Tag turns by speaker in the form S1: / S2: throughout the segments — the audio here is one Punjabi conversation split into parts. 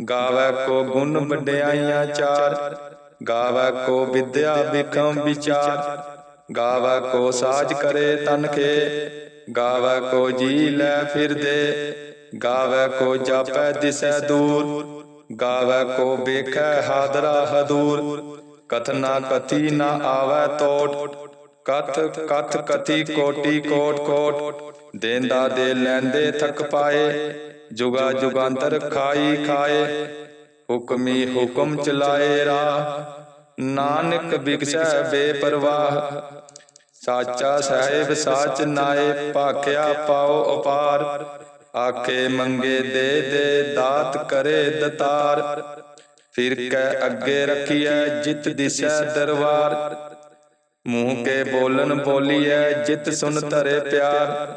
S1: ਗਾਵੈ ਕੋ ਗੁਣ ਵਡਿਆਈਆਂ ਚਾਰ, ਗਾਵੈ ਕੋ ਵਿਦਿਆ ਵਿਖਮ ਵਿਚਾਰ, ਗਾਵੈ ਕੋ ਸਾਜ ਕਰੇ ਤਨ ਕੇ ਗਾਵੈ ਕੋ ਜੀ ਲੈ ਫਿਰਦੇ ਗਾਵੈ ਕੋ ਜਾਪੈ ਦਿਸੈ ਦੂਰ, ਗਾਵੈ ਕੋ ਵੇਖੈ ਹਾਦਰਾ ਹਦੂਰ ਕਥਨਾ ਕਥੀ ਨਾ ਆਵੈ ਤੋਟ, ਕਥ ਕਥ ਕਥੀ ਕੋਟੀ ਕੋਟ ਕੋਟ, ਦੇਂਦਾ ਦੇ ਲੈਂਦੇ ਥਕ ਪਾਏ ਜੁਗਾ ਜੁਗਾਂਤਰ ਖਾਈ ਖਾਏ, ਹੁਕਮੀ ਹੁਕਮ ਚਲਾਏ ਰਾ। ਨਾਨਕ ਬਿਕਸੈ ਬੇਪਰਵਾਹ, ਸਾਚਾ ਸਾਹਿਬ ਸਾਚ ਨਾਏ, ਭਾਖਿਆ ਪਾਓ ਅਪਾਰ। ਆਖੇ ਮੰਗੇ ਦੇ ਦੇ ਦਾਤ ਕਰੇ ਦਤਾਰ। ਫਿਰ ਕੈ ਅੱਗੇ ਰੱਖੀਐ ਜਿਤ ਦਿਸੈ ਦਰਬਾਰ ਮੂੰਹ ਕੇ ਬੋਲਨ ਬੋਲੀਐ ਜਿਤ ਸੁਨ ਧਰੇ ਪਿਆਰ।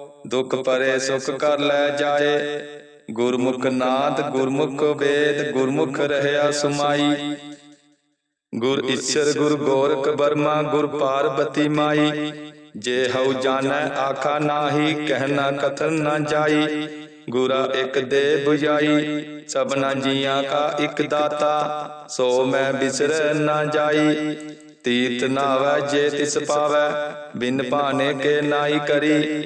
S1: ਦੁਖ ਪਰੇ ਸੁਖ ਕਰ ਲੈ ਜਾਏ। ਗੁਰਮੁਖ ਨਾਦ ਗੁਰਮੁਖ ਵੇਦ, ਗੁਰਮੁਖ ਰਹਿਆ ਸੁਮਾਈ। ਗੁਰ ਈਸ਼ਰ, ਗੁਰ ਗੋਰਖ ਬਰਮਾ ਗੁਰ ਪਾਰਬਤੀ ਮਾਈ। ਜੇ ਹਉ ਜਾਣੈ, ਆਖਾ ਨਾਹੀ ਕਹਿਣਾ ਕਥਨ ਨਾ ਜਾਈ। ਗੁਰਾ ਇੱਕ ਦੇ 부ਜਾਈ, ਸਭਨਾ ਜੀਆਂ ਕਾ ਇੱਕ ਦਾਤਾ। ਸੋ ਮੈਂ ਬਿਸਰ ਨਾ ਜਾਈ। ਤੀਰਤ ਨਾਵੈ, ਜੇ ਤਿਸ ਪਾਵੈ, ਬਿਨ ਭਾਣੇ ਕੇ ਨਾਈ ਕਰੀ।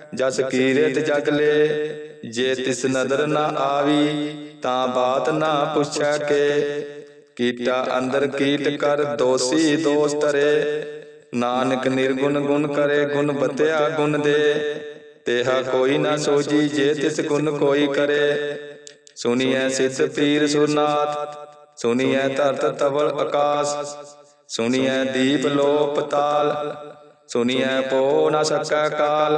S1: ਜਸ ਕੀਰਤ ਜਗ ਲੈ ਜੇ ਤਿਸ ਨਦਰ ਨਾ ਆਵੀ ਤਾਂ ਬਾਤ ਨਾ ਪੁੱਛੈ ਕੇ ਕੀਟਾ ਅੰਦਰ ਕੀਟ ਕਰ ਦੋਸੀ ਦੋਸ ਤਰੇ। ਨਾਨਕ ਨਿਰਗੁਣ ਗੁਣ ਕਰੇ ਗੁਣ ਬਤਿਆ ਗੁਣ ਦੇ। ਤੇਹਾ ਕੋਈ ਨਾ ਸੋਜੀ ਜੇ ਤਿਸ ਗੁਣ ਕੋਈ ਕਰੇ। ਸੁਣੀਐ ਸਿੱਧ ਪੀਰ ਸੁਰਨਾਥ ਸੁਣੀਐ ਧਰਤ ਤਵਲ ਆਕਾਸ ਸੁਣੀਐ ਦੀਪ ਲੋ ਪਤਾਲ ਸੁਣੀਐ ਪੋ ਨ ਸਕੈ ਕਾਲ।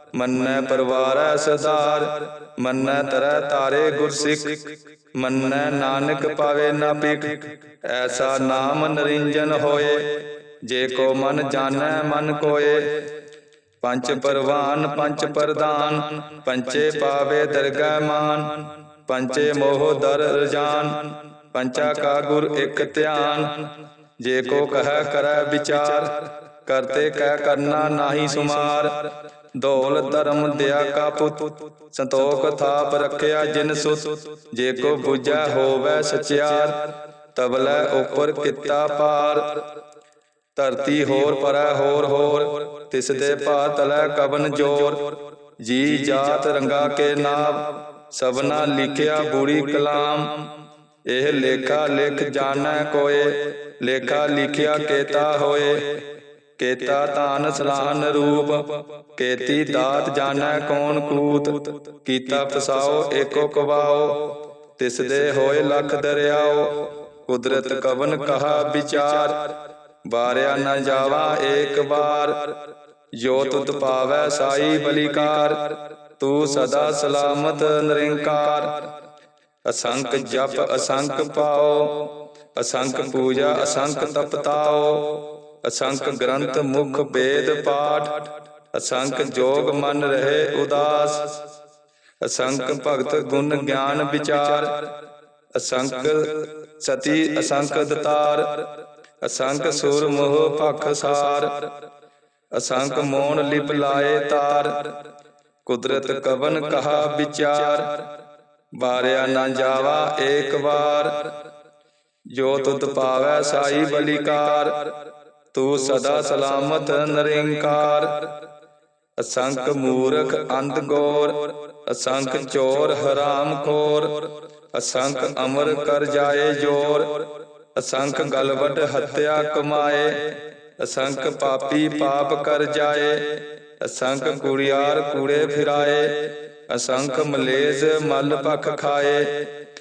S1: ਮੰਨੈ ਪਰਵਾਰੈ ਸਦਾਰ ਮੰਨੈ ਤਰੈ ਤਾਰੇ ਗੁਰਸਿੱਖ, ਮੰਨੈ ਨਾਨਕ ਪਾਵੇ ਨਾ ਪਿਕ ਐਸਾ ਨਾਮ ਨਰਿੰਜਨ ਹੋਏ, ਜੇ ਕੋ ਮਨ ਜਾਣੈ ਮਨ ਕੋਏ। ਪੰਜ ਪਰਵਾਨ ਪੰਜ ਪ੍ਰਦਾਨ ਪੰਚੇ ਪਾਵੇ ਦਰਗਹਿ ਮਾਨ, ਪੰਚੇ ਮੋਹ ਦਰ ਰਜਾਨ, ਪੰਚਾ ਕਾ ਗੁਰ ਇੱਕ ਧਿਆਨ। ਜੇ ਕੋ ਕਹੈ ਕਰੈ ਵਿਚਾਰ, ਕਰਤੇ ਕਹਿ ਕਰਨਾ ਨਾਹੀ ਸੁਮਾਰ ਦੌਲ ਧਰਮ ਦਿਆ ਕਾ ਪੁੱਤ ਸੰਤੋਖ ਥਾਪ ਰੱਖਿਆ ਜਿਨ ਸੁਤ ਜੇ ਕੋ ਬੁਝੈ ਹੋਵੇ ਸਚਿਆਰ ਤਬਲੇ ਉਪਰ ਕੀਤਾ ਪਾਰ ਧਰਤੀ ਹੋਰ ਪਰੈ ਹੋਰ ਹੋਰ ਤਿਸ ਦੇ ਭਾ ਤਲੈ ਕਬਨ ਜੋਰ। ਜੀ ਜਾਤ ਰੰਗਾ ਕੇ ਨਾਮ ਸਭਨਾ ਲਿਖਿਆ ਬੂੜੀ ਕਲਾਮ। ਇਹ ਲੇਖਾ ਲਿਖ ਜਾਣੈ ਕੋਏ ਲੇਖਾ ਲਿਖਿਆ ਕੇਤਾ ਹੋਏ। ਕੇਤਾ ਤਾਨ ਸਲਾਹਨ ਰੂਪ, ਕੇਤੀ ਦਾਤ ਜਾਣੈ ਕੌਣ ਕੂਤ, ਕੀਤਾ ਫਸਾਓ ਏਕੋ ਕਵਾਓ ਤਿਸ ਦੇ ਹੋਏ ਲੱਖ ਦਰਿਆਓ, ਕੁਦਰਤ ਕਵਨ ਕਹਾ ਵਿਚਾਰ, ਵਾਰਿਆ ਨਾ ਜਾਵਾ ਏਕ ਵਾਰ, ਜੋ ਤੁਤ ਪਾਵੈ ਸਾਈ ਬਲਿਕਾਰ, ਤੂੰ ਸਦਾ ਸਲਾਮਤ ਨਿਰੰਕਾਰ। ਅਸੰਖ ਜਪ ਅਸੰਖ ਪਾਓ ਅਸੰਖ ਪੂਜਾ ਅਸੰਖ ਤਪਤਾਓ ਅਸੰਖ ਗ੍ਰੰਥ ਮੁਖ ਵੇਦ ਪਾਠ, ਅਸੰਖ ਜੋਗ ਮਨ ਰਹੇ ਉਦਾਸ, ਅਸੰਖ ਭਗਤ ਗੁਣ ਗਿਆਨ ਵਿਚਾਰ, ਅਸੰਖ ਸਤੀ ਅਸੰਖ ਦਤਾਰ, ਅਸੰਖ ਸੁਰ ਮੋਹ ਭਖ ਸਾਰ, ਅਸੰਖ ਮੋਨ ਲਿਪ ਲਾਏ ਤਾਰ, ਕੁਦਰਤ ਕਵਨ ਕਹਾ ਵਿਚਾਰ, ਵਾਰਿਆ ਨਾ ਜਾਵਾ ਏਕ ਵਾਰ ਜੋ ਤੁਤ ਪਾਵੈ ਸਾਈ ਬਲਿਕਾਰ ਤੂੰ ਸਦਾ ਸਲਾਮਤ ਨਿਰੰਕਾਰ। ਅਸੰਖ ਮੂਰਖ ਅੰਧ ਗੋਰ। ਅਸੰਖ ਚੋਰ ਹਰਾਮ ਖੋਰ। ਅਸੰਖ ਅਮਰ ਕਰ ਜਾਏ ਜੋਰ। ਅਸੰਖ ਗਲਵਟ ਹੱਤਿਆ ਕਮਾਏ। ਅਸੰਖ ਪਾਪੀ ਪਾਪ ਕਰ ਜਾਏ। ਅਸੰਖ ਕੁੜਿਆਰ ਕੂੜੇ ਫਿਰਾਏ। ਅਸੰਖ ਮਲੇਜ਼ ਮਲ ਪਖ ਖਾਏ।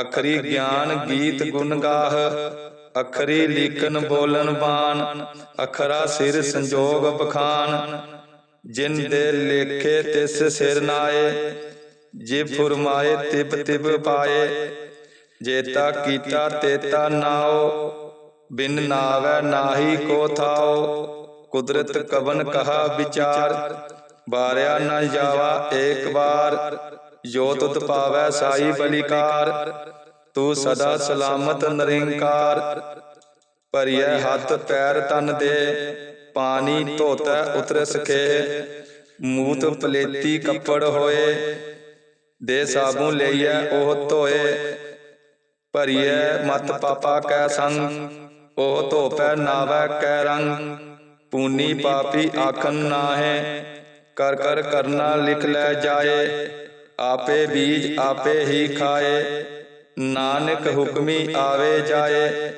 S1: ਅਖਰੀ ਗਿਆਨ ਗੀਤ ਗੁਣ ਗਾਹ, ਅਖਰੀ ਲੀਕਨ ਬੋਲਨ ਬਾਣ, ਅਖਰਾ ਸਿਰ ਸੰਜੋਗ ਬਖਾਨ। ਜਿਨ ਦੇ ਲੇਖੇ ਤਿਸ ਸਿਰ ਨਾਏ, ਜੇ ਫੁਰਮਾਏ ਤਿਬ ਤਿਬ ਪਾਏ। ਜੇਤਾ ਕੀਤਾ ਤੇਤਾ ਨਾਓ ਬਿਨ ਨਾਵੈ ਨਾਹੀ ਕੋ ਥਾਓ ਕੁਦਰਤ ਕਵਨ ਕਹਾ ਵਿਚਾਰ, ਬਾਰਿਆ ਨਾ ਜਾਵਾ ਏਕ ਵਾਰ। ਜੋ ਤੁਤ ਪਾਵੈ ਸਾਈ ਬਲਿਕਾਰ ਤੂੰ ਸਦਾ ਸਲਾਮਤ ਨਿਰੰਕਾਰ। ਭਰੀਐ ਹੱਥ ਪੈਰ ਤਨ ਦੇ ਪਾਣੀ ਧੋਤੈ ਉਤਰ ਸਖੇ। ਮੂਤ ਪਲੇਤੀ ਕੱਪੜ ਹੋਏ ਦੇ ਸਾਬੂ ਲਈਐ ਉਹ ਧੋਏ। ਭਰੀਐ ਮਤ ਪਾਪਾ ਕੈ ਸੰਗ ਉਹ ਧੋਪੈ ਨਾਵੈ ਕੈ ਰੰਗ। ਪੂਨੀ ਪਾਪੀ ਆਖਨ ਨਾਹੇ। ਕਰ ਕਰ ਕਰਨਾ ਲਿਖ ਲੈ ਜਾਏ। ਆਪੇ ਬੀਜ ਆਪੇ ਹੀ ਖਾਏ। ਨਾਨਕ ਹੁਕਮੀ ਆਵੇ ਜਾਏ।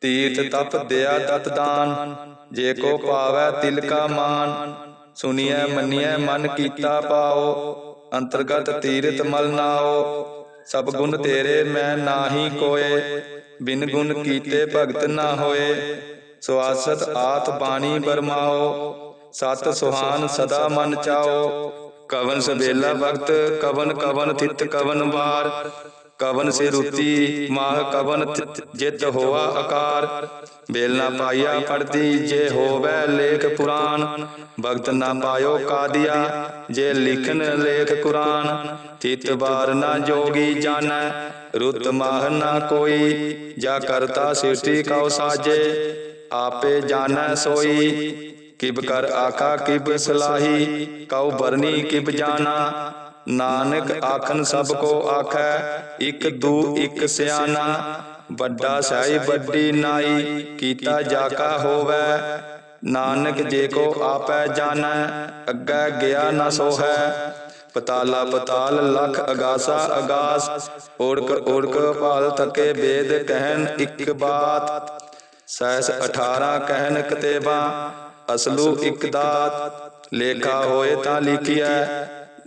S1: ਤੀਰਥ ਤਪ ਦਿਆ ਦਤ ਦਾਨ। ਜੇ ਕੋ ਪਾਵੈ ਤਿਲ ਕਾ ਮਾਨ। ਸੁਨੀਐ ਮੰਨੀਐ ਮਨ ਕੀਤਾ ਪਾਓ। ਅੰਤਰਗਤ ਤੀਰਥ ਮਲ ਨਾਓ। ਸਭ ਗੁਣ ਤੇਰੇ ਮੈਂ ਨਾਹੀ ਕੋਏ। ਬਿਨ ਗੁਣ ਕੀਤੇ ਭਗਤ ਨਾ ਹੋਏ। ਸਵਾਸਤ ਆਤ ਬਾਣੀ ਬਰਮਾਓ। ਸਤ ਸੁਹਾਨ ਸਦਾ ਮਨ ਚਾਓ। ਕਵਨ ਸਬੇਲਾ ਵਕਤ, ਕਵਨ ਕਵਨ ਥਿਤ ਕਵਨ ਵਾਰ। ਕਵਨ ਸੇ ਰੁਤੀ, ਮਾਹ ਕਵਨ ਥਿਤ ਜਿਤ ਹੋਆ ਆਕਾਰ ਬੇਲ ਨਾ ਪਾਈਆ ਪੜਦੀ ਜੇ ਹੋਵੇ ਲੇਖ ਪੁਰਾਨ। ਭਗਤ ਨਾ ਪਾਇਓ ਕਾਦੀਆ, ਜੇ ਲਿਖਨ ਲੇਖ ਕੁਰਾਨ। ਤਿਤ ਬਾਰ ਨਾ ਜੋਗੀ ਜਾਣੈ ਰੁਤ ਮਾਹ ਨਾ ਕੋਈ। ਜਾ ਕਰਤਾ ਸਿਰਟੀ ਕਉ ਸਾਜੇ, ਆਪੇ ਜਾਣੈ ਸੋਈ। ਕਿਬ ਕਰ ਆਖਾ, ਕਿਬ ਸਲਾਹੀ, ਕਉ ਬਰਨੀ ਕਿਬ ਜਾਣਾ। ਨਾਨਕ ਆਖਨ ਸਭ ਕੋ ਆਖੈ, ਇਕ ਦੂ, ਇਕ ਸਿਆਣਾ। ਵੱਡਾ ਸਾਈ, ਵੱਡੀ ਨਾਈ, ਕੀਤਾ ਜਾਕਾ ਹੋਵੇ। ਨਾਨਕ ਜੇ ਕੋ ਆਪੈ ਜਾਣੈ, ਅੱਗੇ ਗਿਆ ਨਾ ਸੋਹੈ। ਪਤਾਲਾ ਪਤਾਲ, ਲਖ ਅਗਾਸਾ ਅਗਾਸ। ਓੜਕ ਓੜਕ ਭਾਲ ਤਕੇ ਵੇਦ ਕਹਿਨ ਇੱਕ ਬਾਤ। ਸੈਸ 18 ਕਹਿਨ ਕਤੇਬਾ। ਅਸਲੂ ਇੱਕ ਦਾਤ ਲੇਖਾ ਹੋਏ ਤਾਂ ਲਿਖਿਆ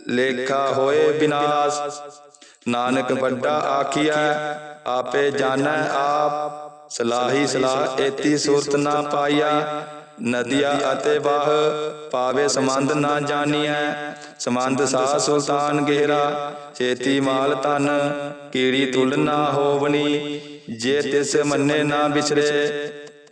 S1: ਲੇਖਾ ਹੋਏ ਬਿਨਾਸ਼। ਨਾਨਕ ਵੱਡਾ ਆਖਿਆ ਆਪੇ ਜਾਣੈ ਆਪ। ਸਲਾਹੀ ਸਲਾਹ ਏਤੀ ਸੁਰਤ ਨਾ ਪਾਈਆ ਨਦੀਆ ਅਤੇ ਵਾਹ ਪਾਵੇ ਸਮੰਦ ਨਾ ਜਾਣੀਐ। ਸਮੰਦ ਸਾ ਸੁਲਤਾਨ ਗਹਿਰਾ ਛੇਤੀ ਮਾਲ ਤਨ ਕੀੜੀ ਤੁਲ ਨਾ ਹੋਵਣੀ। ਜੇ ਤਿਸ ਮੰਨੇ ਨਾ ਵਿਸਰੇ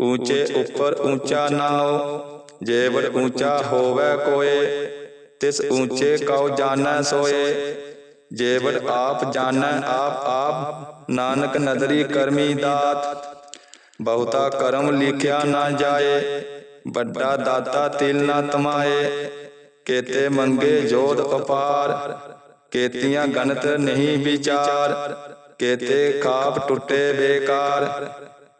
S1: ਊਚੇ ਉੱਪਰ ਊਚਾ ਨਾਉ। ਜੇਵੜ ਊਚਾ ਹੋਵੇ ਕੋਏ ਤਿਸ ਊਚੇ ਕਉ ਜਾਣੈ ਸੋਏ। ਜੇਵੜ ਆਪ ਜਾਣੈ ਆਪ ਆਪ ਨਾਨਕ ਨਦਰੀ ਕਰਮੀ ਦਾਤ। ਬਹੁਤਾ ਕਰਮ ਲਿਖਿਆ ਨਾ ਜਾਏ। ਵੱਡਾ ਦਾਤਾ ਤਿਲ ਨਾ ਤਮਾਏ। ਕੇਤੇ ਮੰਗੇ ਜੋਧ ਅਪਾਰ। ਕੇਤੀਆਂ ਗਨਤ ਨਹੀਂ ਵਿਚਾਰ। ਕੇਤੇ ਖਾਪ ਟੁੱਟੇ ਬੇਕਾਰ।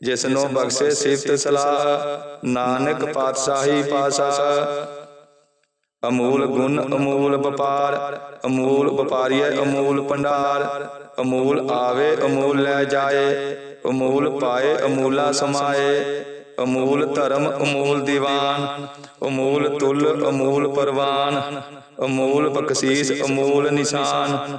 S1: ਜਿਸਨੋ ਬਖਸ਼ੇ ਸਿਫਤ ਸਲਾਹ ਨਾਨਕ ਪਾਤਸ਼ਾਹੀ ਪਾਸਾ ਅਮੂਲ ਗੁਣ ਅਮੂਲ ਵਪਾਰ ਅਮੂਲ ਵਪਾਰੀਏ ਅਮੂਲ ਭੰਡਾਰ ਅਮੂਲ ਆਵੇ ਅਮੂਲ ਲੈ ਜਾਏ ਅਮੂਲ ਪਾਏ ਅਮੂਲਾ ਸਮਾਏ ਅਮੂਲ ਧਰਮ ਅਮੂਲ ਦੀਵਾਨ ਅਮੂਲ ਤੁਲ ਅਮੂਲ ਪਰਵਾਨ ਅਮੂਲ ਬਖਸ਼ੀਸ ਅਮੂਲ ਨਿਸ਼ਾਨ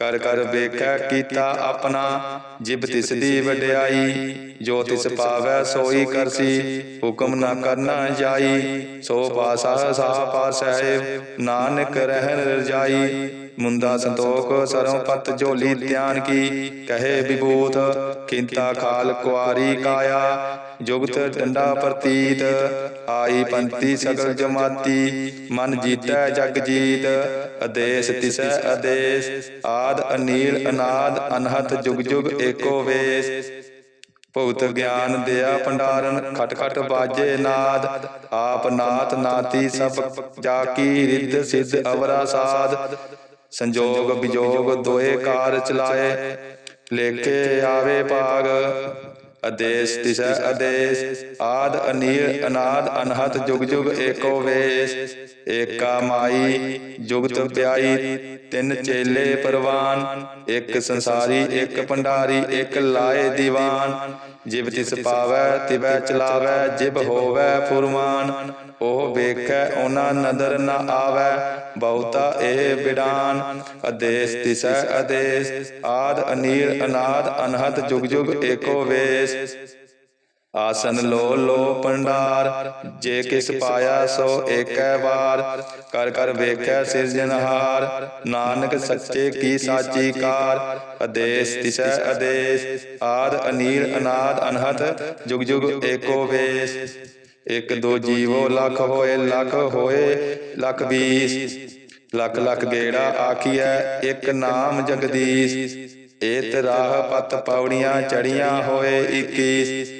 S1: ਕਰ ਕਰ ਵੇਖੈ ਕੀਤਾ ਆਪਣਾ ਜਿਬ ਤਿਸ ਦੀ ਵਡਿਆਈ ਜੋ ਤਿਸ ਪਾਵੈ ਸੋਈ ਕਰਸੀ ਹੁਕਮ ਨਾ ਕਰਨਾ ਜਾਈ। ਸੋ ਪਾਸਾ ਸਾ ਪਾਸਹਿ ਨਾਨਕ ਰਹਿਣ ਰਜਾਈ। ਮੁੰਦਾ ਸੰਤੋਖ ਸਰੋਂ ਪਤ ਝੋਲੀ ਧਿਆਨ ਕੀ। ਕਹੇ ਵਿਭੂਤ ਕਿੰਤਾ ਖਾਲ ਕੁਆਰੀ ਕਾਇਆ। ਜੁਗਤ ਡੰਡਾ ਪ੍ਰਤੀਤ, ਆਈ ਪੰਤੀ ਸਗਲ ਜਮਾਤੀ, ਮਨ ਜੀਤੈ ਜਗ ਜੀਤ ਅਦੇਸ ਤਿਸੈ ਅਦੇਸ ਆਦ ਅਨੀਲ ਅਨਾਦ, ਅਨਹਤ ਜੁਗ ਜੁਗ ਏਕੋ ਵੇਸ। ਭਗਤ ਗਿਆਨ ਦਿਆ ਭੰਡਾਰਨ, ਖਟ ਖਟ ਬਾਜੇ ਨਾਦ, ਆਪ ਨਾਥ ਨਾਤੀ ਸਭ ਜਾ ਕੀ ਰਿੱਧ ਸਿੱਧ ਅਵਰਾ ਸਾਧ ਸੰਜੋਗ ਵਿਜੋਗ ਦੋਏ ਕਾਰ ਚਲਾਏ, ਲੇਖੇ ਆਵੇ ਭਾਗ। ਅਦੇਸ ਤਿਸੈ ਅਦੇਸ ਆਦ, ਅਨੀਲ, ਅਨਾਦ ਅਨਹਤ ਜੁਗ ਜੁਗ, ਏਕੋ ਵੇਸ, ਏਕਾ ਮਾਈ ਜੁਗਤ ਪਿਆਈ, ਤਿੰਨ ਚੇਲੇ ਪਰਵਾਨ, ਇੱਕ ਸੰਸਾਰੀ, ਇੱਕ ਭੰਡਾਰੀ, ਇੱਕ ਲਾਏ ਦੀਵਾਨ। ਜਿਬ ਤਿਸ ਪਾਵੈ, ਤਿਬੈ ਚਲਾਵੈ, ਜਿਬ ਹੋਵੈ ਫੁਰਮਾਨ, ਉਹ ਵੇਖੈ, ਉਹਨਾਂ ਨਦਰ ਨ ਆਵੈ, ਬਹੁਤਾ ਇਹ ਬਿਡਾਨ ਅਦੇਸ ਤਿਸੈ ਅਦੇਸ ਆਦ ਅਨੀਰ ਅਨਾਦ ਅਨਹਤ ਜੁਗ ਜੁਗ ਏਕੋ ਵੇਸ। ਆਸਨ ਲੋ ਲੋ ਪੰਡਾਰ ਜੇ ਕਿਸ ਪਾਇਆ ਸੋ ਏਕੈ ਵਾਰ। ਕਰ ਕਰ ਵੇਖੈ ਸਿਰਜਨਹਾਰ ਨਾਨਕ ਸੱਚੇ ਕੀ ਸਾਚੀ ਕਾਰ। ਅਦੇਸ ਤਿਸੈ ਅਦੇਸ ਆਦ ਅਨੀਲ ਅਨਾਦ ਅਨਹਤ ਜੁਗ ਜੁਗ ਏਕੋ ਵੇਸ। ਇਕ ਦੋ ਜੀਵੋ ਲੱਖ ਹੋਏ ਲੱਖ ਹੋਏ, ਲੱਖ ਵੀਸ ਲੱਖ ਲੱਖ ਗੇੜਾ ਆਖੀਐ, ਇਕ ਨਾਮ ਜਗਦੀਸ਼। ਏਤ ਰਾਹ ਪਤ ਪੌੜੀਆਂ ਚੜੀਆਂ ਹੋਏ 21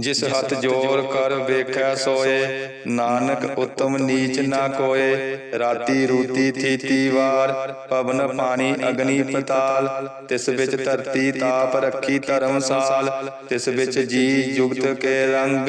S1: ਜਿਸ ਹੱਥ ਜੋਰ ਕਰ ਵੇਖੈ ਸੋਏ ਨਾਨਕ ਉਤਮ ਨੀਚ ਨਾ ਕੋਏ ਰਾਤੀ ਰੂਤੀ ਥੀਤੀ ਵਾਰ ਪਵਨ ਪਾਣੀ ਅਗਨੀ ਪਤਾਲ ਤਿਸ ਵਿੱਚ ਧਰਤੀ ਤਾਪ ਰੱਖੀ ਧਰਮਸਾਲ ਤਿਸ ਵਿੱਚ ਜੀ ਜੁਗਤ ਕੇ ਰੰਗ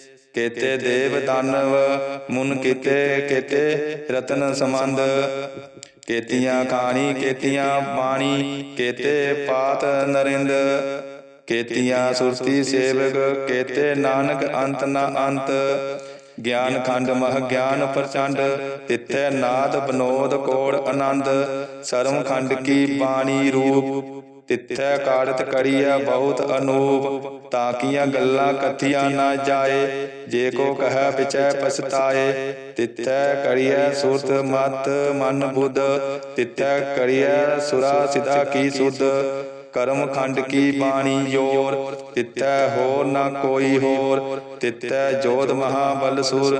S1: ਕੇਤੇ ਦੇਵ ਦਾਨਵ ਮੁਨ ਕੀਤੇ ਕੇਤੇ ਰਤਨ ਸੰਬੰਧ। ਕੇਤੀਆਂ ਖਾਣੀ ਕੇਤੀਆਂ ਪਾਣੀ ਕੇਤੇ ਪਾਤ ਨਰਿੰਦ। ਕੇਤੀਆਂ ਸੁਰਤੀ ਸੇਵਕ ਕੇਤੇ ਨਾਨਕ ਅੰਤ ਨਾ ਅੰਤ ਗਿਆਨ ਖੰਡ ਮਹ ਗਿਆਨ ਪ੍ਰਚੰਡ। ਤਿੱਥੈ ਨਾਦ ਬਨੋਦ ਕੋੜ ਆਨੰਦ। ਸਰਮ ਖੰਡ ਕੀ ਬਾਣੀ ਰੂਪ। ਤਿੱਥੈ ਕਾੜਤ ਕਰੀਐ ਬਹੁਤ ਅਨੂਪ ਤਾਂ ਤਾਕੀਆਂ ਗੱਲਾਂ ਕਥੀਆਂ ਨਾ ਜਾਏ, ਜੇ ਕੋ ਕਹੈ ਪਿਛੈ ਪਛਤਾਏ, ਤਿੱਥੈ ਕਰੀਐ ਸੁਰਤ ਮਤ ਮਨ ਬੁੱਧ, ਤਿੱਥੈ ਕਰੀਐ ਸੁਰਾ ਸਿਧਾ ਕੀ ਸੁਧ, ਕਰਮ ਖੰਡ ਕੀ ਬਾਣੀ ਜੋਰ ਤਿੱਥੈ ਹੋਰ ਨਾ ਕੋਈ ਹੋਰ, ਤਿੱਥੈ ਜੋਧ ਮਹਾਬਲ ਸੁਰ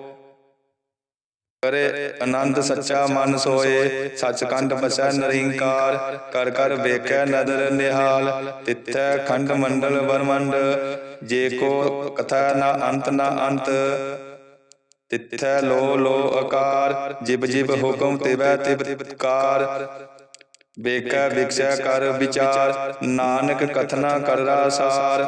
S1: ਕਰੇ, ਆਨੰਦ ਸੱਚਾ ਮਨ ਸੋਏ, ਸੱਚਖੰਡ ਬਸੈ ਨਰਿੰਕਾਰ, ਕਰ ਕਰ ਵੇਖੈ ਨਦਰ ਨਿਹਾਲ, ਤਿੱਥੈ ਖੰਡ ਮੰਡਲ ਵਰਮੰਡ, ਜੇ ਕੋ ਕਥਾ ਨਾ ਅੰਤ ਨਾ ਅੰਤ। ਤਿੱਥੈ ਲੋ ਲੋ ਆਕਾਰ, ਜਿਬ ਜਿਬ ਹੁਕਮ ਤਿਵੈ ਤਿਬ ਤਿਬਕਾਰ ਵੇਖੈ, ਵਿਖਸੈ ਕਰ ਵਿਚਾਰ, ਨਾਨਕ ਕਥਨਾ ਕਰਰਾ ਸਾਰ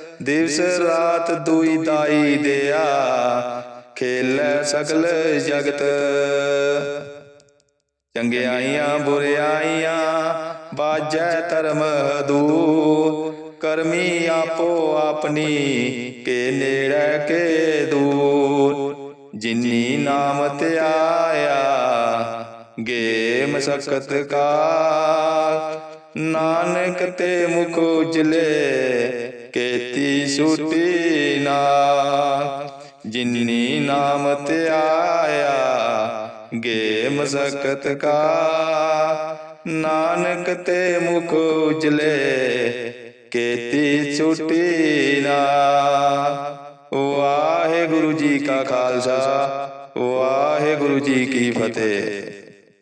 S1: ਦਿਵਸ ਰਾਤ ਦੁਈ ਦਾਈ ਦਿਆ। ਖੇਲੈ ਸਗਲ ਜਗਤ। ਚੰਗਿਆਈਆਂ ਬੁਰਿਆਈਆਂ ਬਾਜੈ ਧਰਮ ਦੂਰ ਕਰਮੀ ਆਪੋ ਆਪਣੀ। ਕੇ ਨੇੜੇ ਕੇ ਦੂਰ ਜਿਨੀ ਨਾਮ ਧਿਆਇਆ ਗੇ ਮਸਕਤ ਕਾਲ। ਨਾਨਕ ਤੇ ਮੁਖ ਉਜਲੇ। ਕੇਤੀ ਸੁਟੀ ਨਾ ਜਿਨੀ ਨਾਮ ਤੇ ਆਇਆ ਗੇ ਮਸਕਤ ਕਾ। ਨਾਨਕ ਤੇ ਮੁਖ ਉਜਲੇ, ਕੇਤੀ ਛੁਟੀ ਨਾ ਵਾਹਿਗੁਰੂ ਜੀ ਕਾ ਖਾਲਸਾ, ਵਾਹਿਗੁਰੂ ਜੀ ਕੀ ਫਤਿਹ।